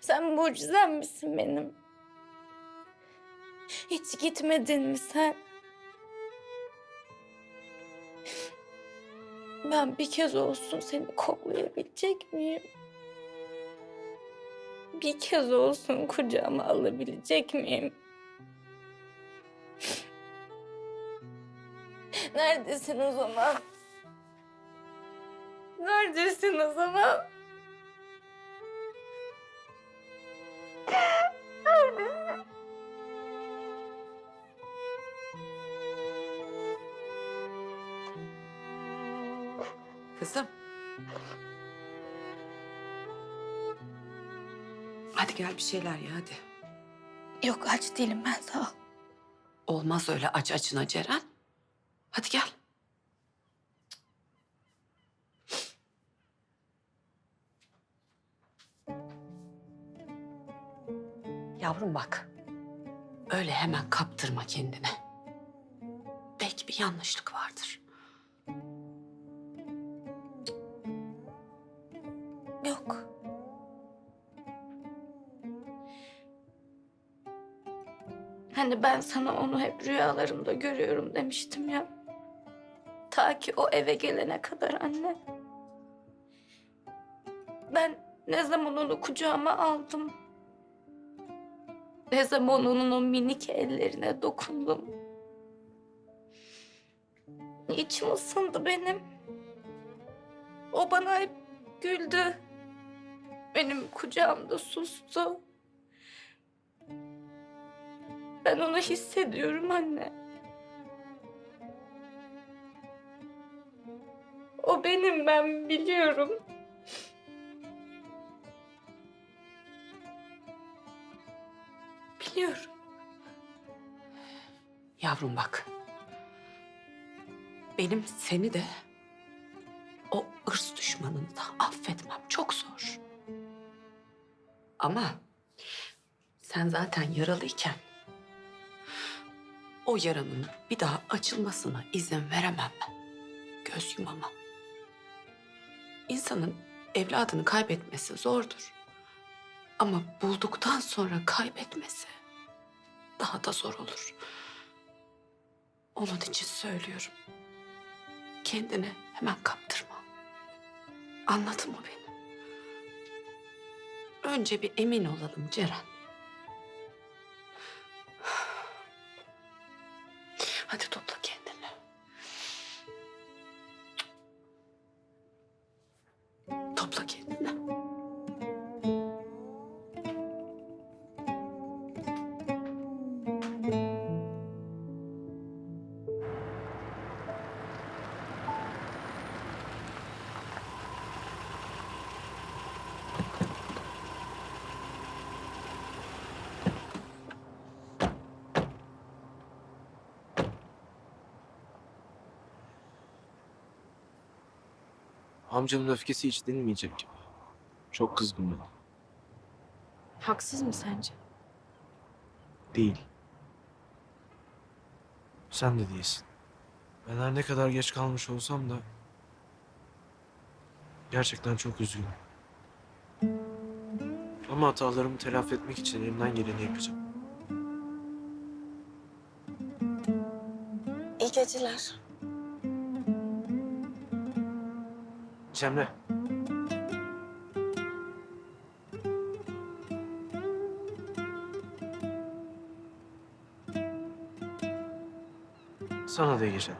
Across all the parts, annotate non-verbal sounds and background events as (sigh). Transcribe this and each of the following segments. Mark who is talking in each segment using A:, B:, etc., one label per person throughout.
A: Sen mucizem misin benim? Hiç gitmedin mi sen? Ben bir kez olsun seni koklayabilecek miyim? Bir kez olsun kucağıma alabilecek miyim? Neredesin o zaman? Neredesin o zaman?
B: Hadi gel bir şeyler ye hadi.
A: Yok aç değilim ben sağ ol.
B: Olmaz öyle aç açına Ceren. Hadi gel. Yavrum bak. Öyle hemen kaptırma kendine. Belki bir yanlışlık vardır.
A: Hani ben sana onu hep rüyalarımda görüyorum demiştim ya. Ta ki o eve gelene kadar anne. Ben ne zaman onu kucağıma aldım. Ne zaman onun o minik ellerine dokundum. İçim ısındı benim. O bana hep güldü. Benim kucağımda sustu. Ben onu hissediyorum anne. O benim ben biliyorum. Biliyorum.
B: Yavrum bak. Benim seni de o ırs düşmanını da affetmem çok zor. Ama sen zaten yaralıyken o yaranın bir daha açılmasına izin veremem ben. Göz yumamam. İnsanın evladını kaybetmesi zordur. Ama bulduktan sonra kaybetmesi daha da zor olur. Onun için söylüyorum. Kendini hemen kaptırma. Anladın mı beni? Önce bir emin olalım Ceren.
C: Amcamın öfkesi hiç dinmeyecek gibi. Çok kızgın bana.
A: Haksız mı sence?
C: Değil. Sen de değilsin. Ben her ne kadar geç kalmış olsam da... Gerçekten çok üzgünüm. Ama hatalarımı telafi etmek için elimden geleni yapacağım.
A: İyi geceler.
C: Cemre. Sana da iyi geceler.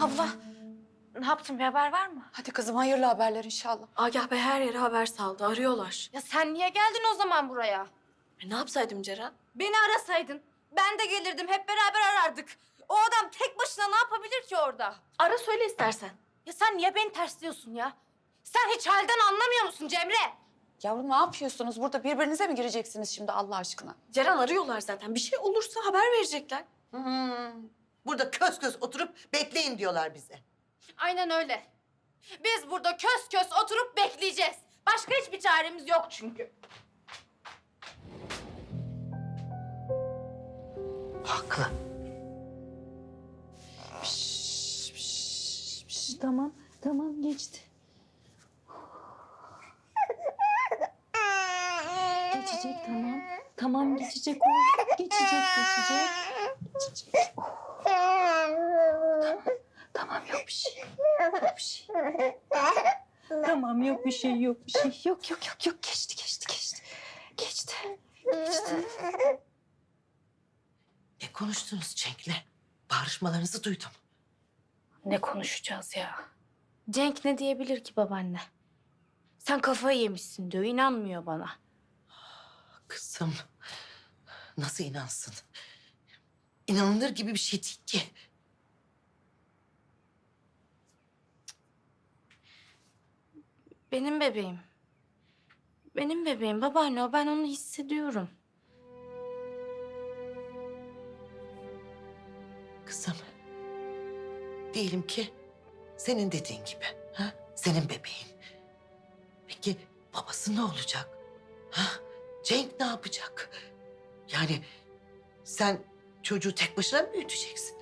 A: Abla ne yaptın bir haber var mı?
D: Hadi kızım hayırlı haberler inşallah.
E: Agah Bey her yere haber saldı. Arıyorlar.
A: Ya sen niye geldin o zaman buraya?
E: E, ne yapsaydım Ceren?
A: Beni arasaydın. Ben de gelirdim. Hep beraber arardık. O adam tek başına ne yapabilir ki orada?
E: Ara söyle istersen.
A: Ya sen niye beni tersliyorsun ya? Sen hiç halden anlamıyor musun Cemre?
D: Yavrum ne yapıyorsunuz? Burada birbirinize mi gireceksiniz şimdi Allah aşkına?
E: Ceren arıyorlar zaten. Bir şey olursa haber verecekler.
F: Hmm. Burada köz köz oturup bekleyin diyorlar bize.
A: Aynen öyle. Biz burada kös kös oturup bekleyeceğiz. Başka hiçbir çaremiz yok çünkü.
F: Haklı. Piş, piş, piş.
A: Tamam, tamam geçti. Geçecek tamam. Tamam geçecek o. Geçecek, geçecek. Geçecek. Tamam. (laughs) tamam yok bir şey. Yok bir şey. (laughs) Tamam yok bir şey, yok bir şey. Yok yok yok yok geçti, geçti, geçti. Geçti. Geçti.
F: Ne konuştunuz Cenk'le? Bağırışmalarınızı duydum.
A: Ne konuşacağız ya? Cenk ne diyebilir ki babaanne? Sen kafayı yemişsin diyor, inanmıyor bana.
F: Kızım nasıl inansın? İnanılır gibi bir şey değil ki.
A: Benim bebeğim. Benim bebeğim babaanne o ben onu hissediyorum.
F: Kızım diyelim ki senin dediğin gibi. Ha? Senin bebeğin. Peki babası ne olacak? Ha? Cenk ne yapacak? Yani sen çocuğu tek başına mı büyüteceksin?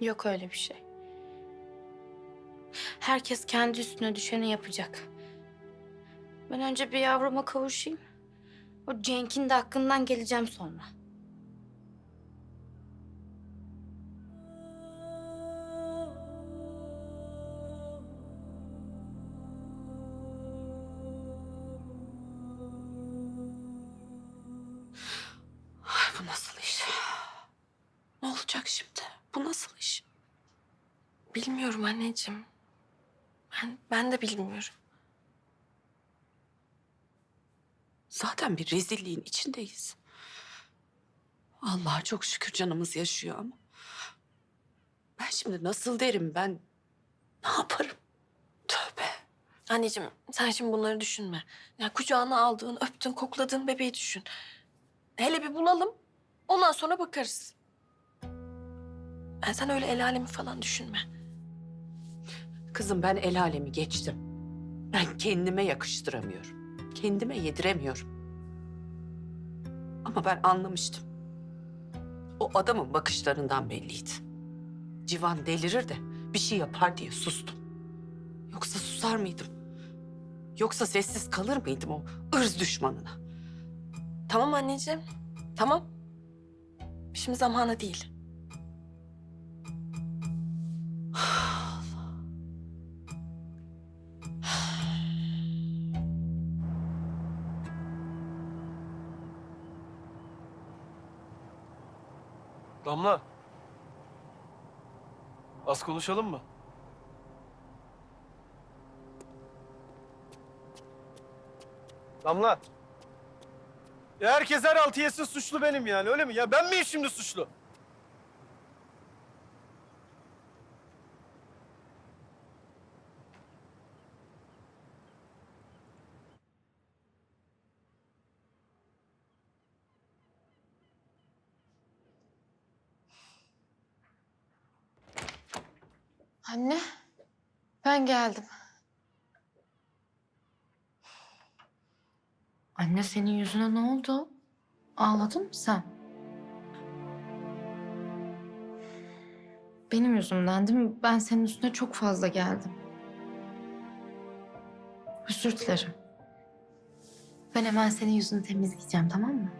A: Yok öyle bir şey. Herkes kendi üstüne düşeni yapacak. Ben önce bir yavruma kavuşayım. O Cenk'in de hakkından geleceğim sonra.
B: Ay bu nasıl iş? Ne olacak şimdi? Bu nasıl iş?
E: Bilmiyorum anneciğim. Ben, ben de bilmiyorum.
B: Zaten bir rezilliğin içindeyiz. Allah'a çok şükür canımız yaşıyor ama. Ben şimdi nasıl derim ben? Ne yaparım? Tövbe.
E: Anneciğim sen şimdi bunları düşünme. Ya kucağına aldığın, öptün, kokladığın bebeği düşün. Hele bir bulalım. Ondan sonra bakarız. Ben sen öyle el alemi falan düşünme.
B: Kızım ben el alemi geçtim. Ben kendime yakıştıramıyorum. Kendime yediremiyorum. Ama ben anlamıştım. O adamın bakışlarından belliydi. Civan delirir de bir şey yapar diye sustum. Yoksa susar mıydım? Yoksa sessiz kalır mıydım o ırz düşmanına?
E: Tamam anneciğim. Tamam. Şimdi zamanı değil.
C: Damla. Az konuşalım mı? Damla. Ya herkes her altı yesin suçlu benim yani öyle mi? Ya ben miyim şimdi suçlu?
G: Anne, ben geldim. Anne senin yüzüne ne oldu? Ağladın mı sen? Benim yüzümden değil mi? Ben senin üstüne çok fazla geldim. Özür dilerim. Ben hemen senin yüzünü temizleyeceğim tamam mı?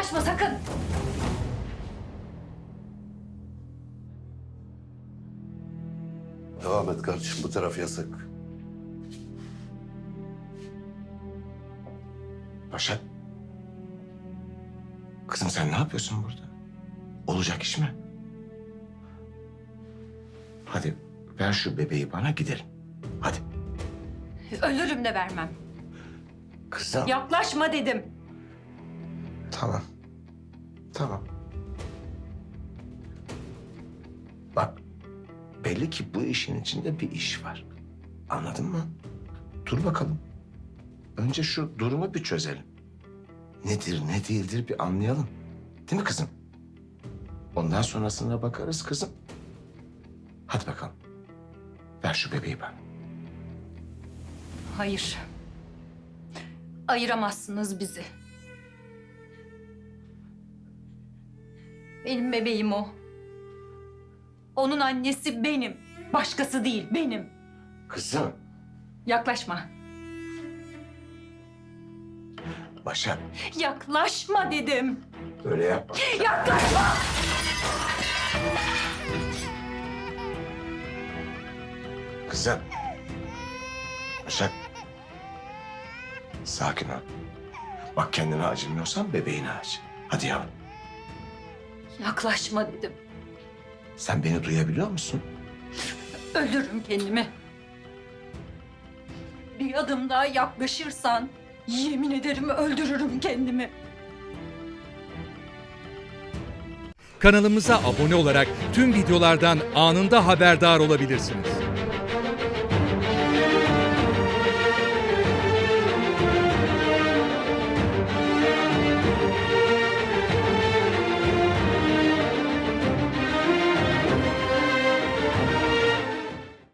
A: Yaklaşma sakın.
H: Devam et kardeşim bu taraf yasak.
I: Başak. Kızım sen ne yapıyorsun burada? Olacak iş mi? Hadi ver şu bebeği bana gidelim. Hadi.
J: Ölürüm de vermem.
I: Kızım.
J: Yaklaşma dedim.
I: Tamam. Tamam. Bak belli ki bu işin içinde bir iş var. Anladın mı? Dur bakalım. Önce şu durumu bir çözelim. Nedir ne değildir bir anlayalım. Değil mi kızım? Ondan sonrasına bakarız kızım. Hadi bakalım. Ver şu bebeği bana.
J: Hayır. Ayıramazsınız bizi. Benim bebeğim o. Onun annesi benim. Başkası değil, benim.
I: Kızım.
J: Yaklaşma.
I: Başak
J: Yaklaşma dedim.
I: öyle yapma.
J: Yaklaşma!
I: Kızım. Başak. Sakin ol. Bak kendine acımıyorsan bebeğine acı. Hadi yavrum.
J: Yaklaşma dedim.
I: Sen beni duyabiliyor musun?
J: Öldürürüm kendimi. Bir adım daha yaklaşırsan yemin ederim öldürürüm kendimi.
K: Kanalımıza abone olarak tüm videolardan anında haberdar olabilirsiniz.